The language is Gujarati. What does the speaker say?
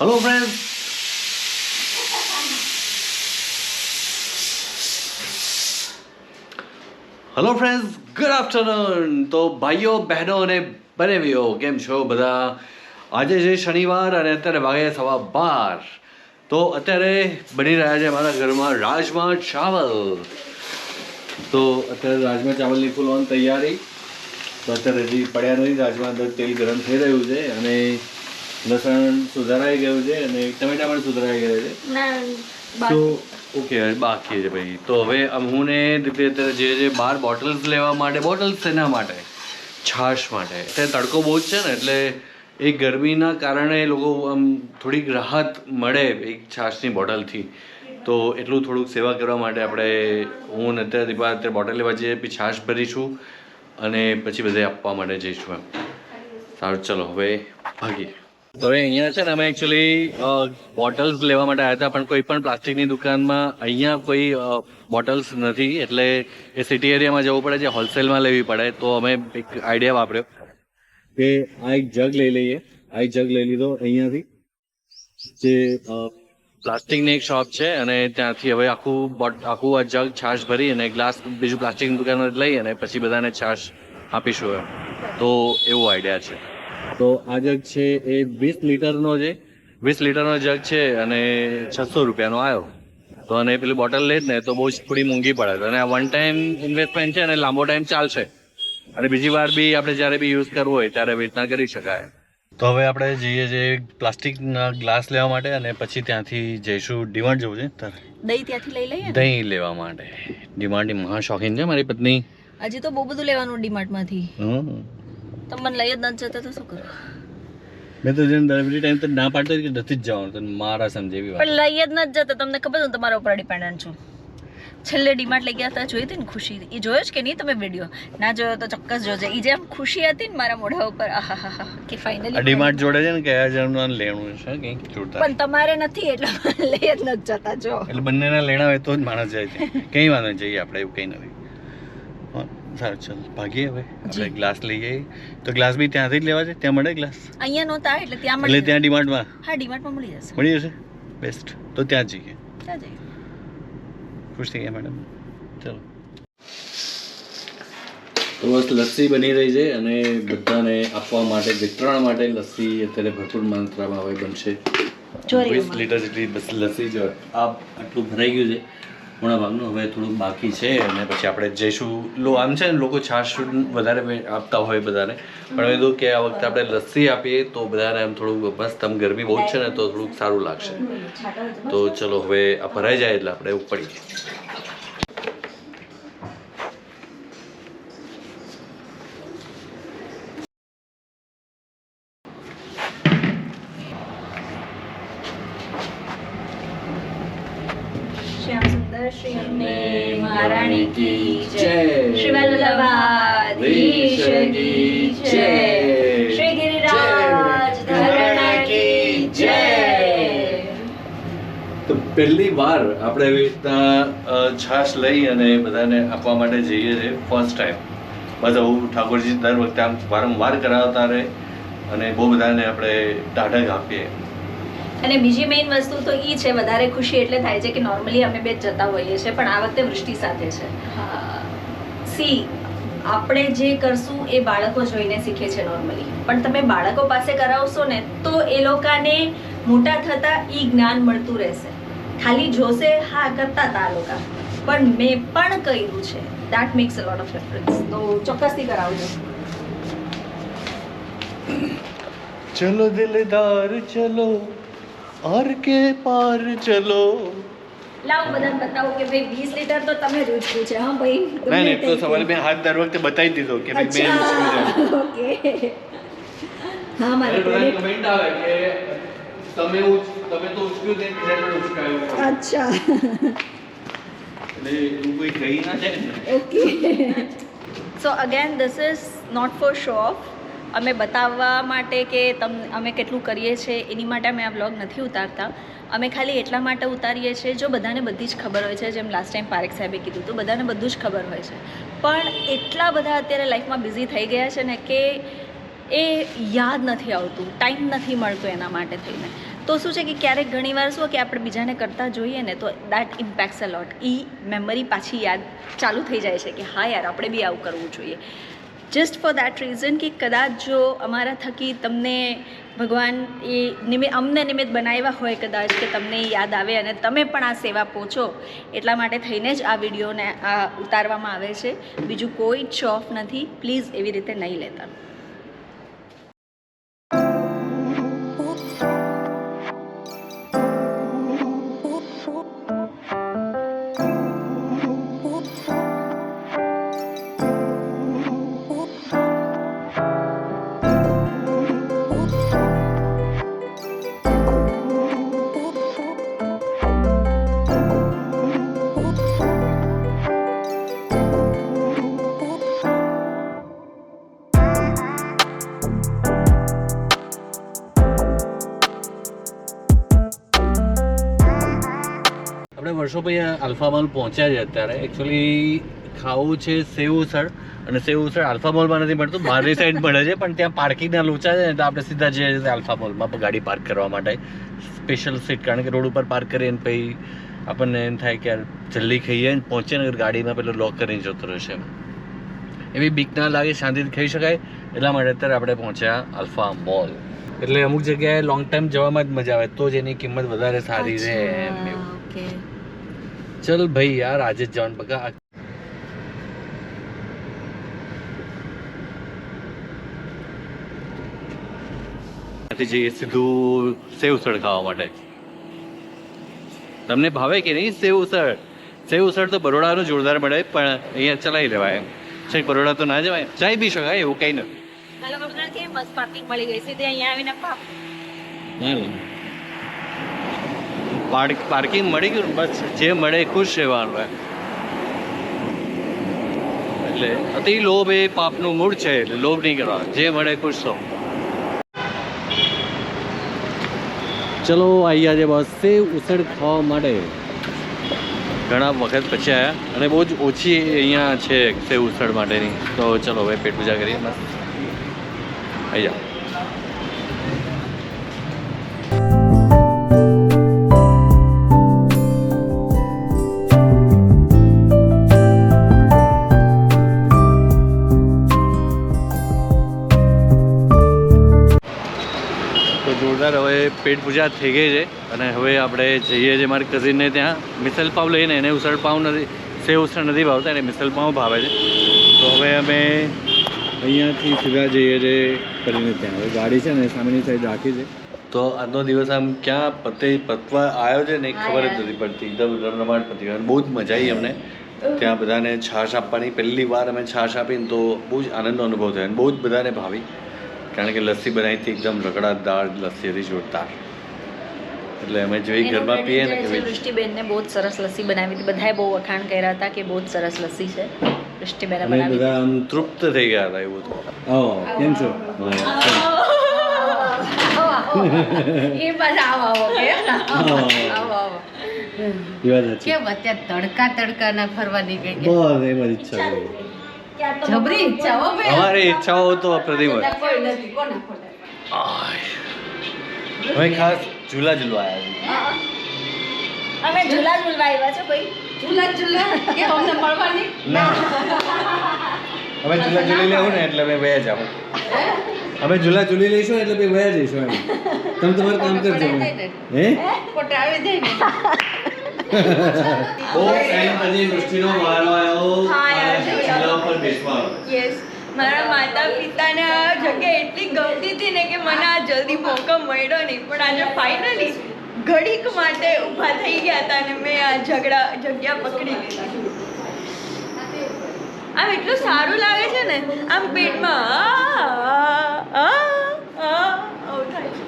Hello friend hello friends good afternoon તો ભાઈઓ, બહેનો અને બનેવીઓ, કેમ છો બધા? આજે છે શનિવાર અને અત્યારે વાગે સવા બાર. તો અત્યારે બની રહ્યા છે મારા ઘરમાં રાજમા ચાવલ. તો અત્યારે રાજમા ચાવલની ફૂલ ઓન તૈયારી. તો અત્યારે હજી પડ્યા નથી. રાજમા અંદર તેલ ગરમ થઈ રહ્યું છે અને લસણ સુધારાઈ ગયું છે અને ટમેટા પણ સુધારાઈ ગયા છે. તો ઓકે બાકી. છે ભાઈ. તો હવે હું ને અત્યારે જે જે બાર બોટલ્સ લેવા માટે બોટલ્સ એના માટે? છાશ માટે. અત્યારે તડકો બહુ જ છે ને એટલે એ ગરમીના કારણે લોકો આમ થોડીક રાહત મળે એક છાશની બોટલથી. તો એટલું થોડુંક સેવા કરવા માટે આપણે હું ને અત્યારે દીપા અત્યારે બોટલ લેવા જઈએ પછી છાશ ભરીશું અને પછી બધે આપવા માટે જઈશું એમ. સારું ચલો હવે ભાગીએ. તો અહીંયા છે ને અમે એકચ્યુઅલી બોટલ્સ લેવા માટે આવ્યા હતા, પણ કોઈ પણ પ્લાસ્ટિકની દુકાનમાં અહીંયા કોઈ બોટલ્સ નથી. એટલે એ સિટી એરિયામાં જવું પડે છે હોલસેલમાં લેવી પડે, તો અમે એક આઈડિયા વાપર્યો કે આ એક જગ લઈ લઈએ. આ એક જગ લઈ લીધો અહીંયાથી. જે પ્લાસ્ટિકની એક શોપ છે, અને ત્યાંથી હવે આખું બોટ આખું આ જગ છાશ ભરી અને ગ્લાસ બીજું પ્લાસ્ટિકની દુકાનમાં લઈ અને પછી બધાને છાશ આપીશું તો એવો આઈડિયા છે. તો આ જગ છે એ વીસ લીટરનો છે. વીસ લીટરનો જગ છે અને છસો રૂપિયાનો આવ્યો તો અને પેલી બોટલ લે ને તો બહુ જ થોડી મોંઘી પડે. અને આ વન ટાઈમ ઇન્વેસ્ટમેન્ટ છે અને લાંબો ટાઈમ ચાલશે. અને બીજી વાર બી આપણે જ્યારે બી યુઝ કરવો હોય ત્યારે વેચના કરી શકાય. તો હવે આપણે જઈએ છીએ પ્લાસ્ટિકના ગ્લાસ લેવા માટે અને પછી ત્યાંથી જઈશું ડિમાન્ડ જવું છે. દહીં ત્યાંથી લઈ લઈએ દહીં લેવા માટે. ડિમાન્ડની મહા શોખીન છે મારી પત્ની. હજી તો બહુ બધું લેવાનું ડીમાર્ટમાંથી. હમ. તો મને લઈ જ ન જતા તો શું કરું? મેં તો જેમ એવરી ટાઈમ તો ના પાડતો કે નથી જ જવાનું તો મારા સમજેવી વાત. પણ લઈ જ ન જતા તમને ખબર છે હું તમારા ઉપર ડિપેન્ડન્ટ છું. છેલ્લે ડીમાર્ટ લઈ ગયા હતા જોઈ હતી ને ખુશી? એ જોયો જ કે નહીં તમે વીડિયો ના જોયો તો ચોક્કસ જોજે. એ જેમ ખુશી હતી ને મારા મોઢા ઉપર આહાહા કે ફાઇનલી ડીમાર્ટ જોડે છે ને કયા જણનું લેણું છે કંઈક જોડતા. પણ તમારે નથી એટલે લઈ જ નથી જતા જો. એટલે બંનેના લેણા હોય તો જ માણસ જાય છે. કંઈ વાંધો જઈએ આપણે એવું કંઈ નથી. સારું ચાલ ભાગીએ હવે. આપણે ગ્લાસ લઈ જઈએ તો ગ્લાસ બી ત્યાંથી જ લેવા છે? ત્યાં મળે ગ્લાસ અહીંયા નહોતા એટલે ત્યાં એટલે ત્યાં ડીમાર્ટમાં હા ડીમાર્ટમાં મળી જશે. મળી જશે? બેસ્ટ તો ત્યાં જઈએ. ત્યાં જઈએ. ખુશ થઈ ગયા મેડમ ચલો. તો બસ લસ્સી બની રહી છે અને બધાને આપવા માટે વિતરણ માટે લસ્સી અત્યારે ભરપૂર માત્રામાં હવે બનશે. વીસ લીટર જેટલી બસ લસ્સી જો આ આટલું ભરાઈ ગયું છે. મોટા ભાગનું હવે થોડુંક બાકી છે અને પછી આપણે જઈશું. લો, આમ છે ને લોકો છાશ વધારે આપતા હોય બધાને. પણ મેં કીધું કે આ વખતે આપણે લસ્સી આપીએ તો બધાને આમ થોડુંક મસ્ત, આમ ગરમી બહુ છે ને, તો થોડુંક સારું લાગશે. તો ચલો, હવે આ ભરાઈ જાય એટલે આપણે ઉપડી શ્યામ સુંદર શ્રી મહારાણી કી જય. જય. શ્રી વલ્લભાધીશ કી જય. શ્રી ગિરિરાજ ધરણા કી જય. તો પહેલી વાર આપણે એવી રીતના છાશ લઈ અને બધાને આપવા માટે જઈએ છીએ ફર્સ્ટ ટાઈમ બધા ઠાકોરજી દર વખતે આમ વારંવાર કરાવતા રહે અને બહુ બધાને આપણે ટાઢક આપીએ. અને બીજી મેઇન વસ્તુ તો ઈ છે વધારે ખુશી એટલે થાય છે કે નોર્મલી અમે બે જતા હોઈએ છીએ પણ આ વખતે વૃષ્ટિ સાથે છે. સી આપણે જે કરશું એ બાળકો જોઈને શીખે છે નોર્મલી પણ તમે બાળકો પાસે કરાવશો ને તો એ લોકોને મોટા થતા ઈ જ્ઞાન મળતું રહેશે. ખાલી જોશે હા કરતા તા આ લોકો. પણ મેં પણ કર્યું છે. That makes a lot of difference તો ચોક્કસથી કરાવજો. ચલો દિલદાર ચલો. ઓર કે પાર ચલો. લાવો બધાને બતાવો કે ભાઈ વીસ લીટર તો તમે જ ઉચક્યું છે હા ભાઈ? ના ના તો સવારે મેં હાથ દર વખતે બતાવી દીધો કે ભાઈ મેં ઉચક્યું છે. ઓકે. હા મારે એટલે બધાની credit- comment આવે કે તમે ઉચ- તમે તો ઉચક્યું છે બીજા ઉચકાયું અચ્છા. એટલે એવું કોઈ કહી ના જાય okay. So again this is not for show off અમે બતાવવા માટે કે તમ, અમે કેટલું કરીએ છીએ એની માટે અમે આ બ્લોગ નથી ઉતારતા. અમે ખાલી એટલા માટે ઉતારીએ છીએ જો બધાને બધી જ ખબર હોય છે, જેમ લાસ્ટ ટાઈમ પારેખ સાહેબે કીધું હતું, બધાને બધું જ ખબર હોય છે. પણ એટલા બધા અત્યારે લાઈફમાં બિઝી થઈ ગયા છે ને કે એ યાદ નથી આવતું ટાઈમ નથી મળતો એના માટે થઈને. તો શું છે કે ક્યારેક ઘણીવાર શું કે આપણે બીજાને કરતા જોઈએ ને, તો દેટ ઇમ્પેક્ટ્સ અ લોટ એ મેમરી પાછી યાદ ચાલુ થઈ જાય છે કે હા યાર, આપણે બી આવું કરવું જોઈએ. જસ્ટ ફોર દેટ રીઝન કે કદાચ જો અમારા થકી તમને ભગવાન એ નિમિત્ત અમને નિમિત્ત બનાવ્યા હોય કદાચ કે તમને યાદ આવે અને તમે પણ આ સેવા પહોંચો, એટલા માટે થઈને જ આ વિડીયોને આ ઉતારવામાં આવે છે. બીજું કોઈ જ શોફ નથી. પ્લીઝ એવી રીતે નહીં લેતા. આપણે વર્ષો પછી આલ્ફા મોલ પહોંચ્યા છે અત્યારે. એકચ્યુઅલી ખાવું છે સેવ ઉસળ. અને સેવ ઉસળ આલ્ફા મોલમાં નથી મળતું બહારની સાઈડ મળે છે પણ ત્યાં પાર્કિંગના લોચા છે ને તો આપણે સીધા જઈએ છીએ આલ્ફા મોલમાં ગાડી પાર્ક કરવા માટે. સ્પેશિયલ સીટ કારણ કે રોડ ઉપર પાર્ક કરીને પછી આપણને એમ થાય કે યાર જલ્દી ખાઈએ ને પહોંચીએ ને ગાડીમાં પેલો લોક કરીને જતો રહેશે એમ. એવી બીક ના લાગે શાંતિથી ખાઈ શકાય. એટલા માટે અત્યારે આપણે પહોંચ્યા આલ્ફા મોલ. એટલે અમુક જગ્યાએ લોંગ ટાઈમ જવામાં જ મજા આવે તો જ એની કિંમત વધારે સારી રહે એમ એવું. ઓકે ચલ ભાઈ યાર આજે જ જવાનું ત્યાંથી જઈએ સીધું સેવ ઉસળ ખાવા માટે તમને ભાવે કે નહીં સેવ ઉસળ સેવ ઉસળ તો બરોડાનું જોરદાર મળે પણ અહીંયા ચલાવી લેવાય એમ છે બરોડા તો ના જવાય ચાય બી શકાય એવું કંઈ નથી મસ્ત પાર્કિંગ મળી ગઈ સીધી અહીંયા આવીને પાપ પાર્કિંગ મળી ગયું બસ જે મળે ખુશ રહેવાનું એટલે અતિ લોભ એ પાપનું મૂળ છે એટલે લોભ નહીં કરવા જે મળે ખુશ થો. ચલો અહીંયા જે બસ છે ઉસળ ખાવા માટે. ઘણા વખત પછી આવ્યા અને બહુ જ ઓછી અહીંયા છે સેવ ઉછળ માટેની. તો ચલો હવે પેટ પૂજા કરીએ. મસ્ત આવી પેટ પૂજા થઈ ગઈ છે અને હવે આપણે જઈએ છીએ મારી કઝિનને ત્યાં. મિસલ પાવ લઈને એને ઉસળ પાવ નથી સેવ ઉસળ નથી ભાવતા, એને મિસલ પાવ ભાવે છે. તો હવે અમે અહીંયાથી સીધા જઈએ છીએ કરીને ત્યાં. હવે ગાડી છે ને સામેની સાઈડ રાખી છે. તો આજનો દિવસ આમ ક્યાં પતે પતવા આવ્યો છે ને ખબર જ નથી પડતી. એકદમ રમરમાટ પતી ગયો. બહુ જ મજા આવી અમને. ત્યાં બધાને છાશ આપવાની, પહેલી વાર અમે છાશ આપીને તો બહુ જ આનંદનો અનુભવ થયો અને બહુ જ બધાને ભાવી. કારણ કે લસ્સી બનાવી હતી એકદમ રગડાદાર લસ્સી હતી જોરદાર. એટલે અમે જોઈ ઘરમાં પીએ ને કે વૃષ્ટિબેનને બહુ જ સરસ લસ્સી બનાવી હતી. બધાએ બહુ વખાણ કર્યા હતા કે બહુ જ સરસ લસ્સી છે. વૃષ્ટિબેન બનાવી બધા આમ તૃપ્ત થઈ ગયા હતા એવું તો કેમ છો? એ પાછા આવો આવો કે આવો. આવો કેમ અત્યારે તડકા તડકા ના ફરવા નીકળી ગયા? બસ એમ જ ઈચ્છા કરી જબરી? ઈચ્છા બે ભાઈ. અમારી ઈચ્છાઓ તો અપ્રતિમ હોય કોઈ નથી કોના ખોટા હવે ખાસ ઝૂલા ઝૂલવા આવ્યા અમે ઝૂલા ઝૂલવા આવ્યા છે ભાઈ. ઝૂલા ઝૂલા? કે અમને મળવાની ના. અમે ઝૂલા ઝૂલી લેવું ને એટલે મેં વયા જાવ અમે ઝૂલા ઝૂલી લઈશું એટલે ભાઈ વયા જઈશું એમ. તમે તમારું કામ કરજો. હે? ખોટા આવી જાય ને બહુ ફેન યસ મારા માતા પિતાને આ જગ્યા એટલી ગમતી હતી ને કે મને આ જલ્દી મોકો મળ્યો નહીં. પણ આજે ફાઇનલી ઘડીક માટે ઊભા થઈ ગયા હતા ને મેં આ ઝઘડા જગ્યા પકડી લીધી. આમ એટલું સારું લાગે છે ને આમ પેટમાં આ આ આ આવું થાય છે.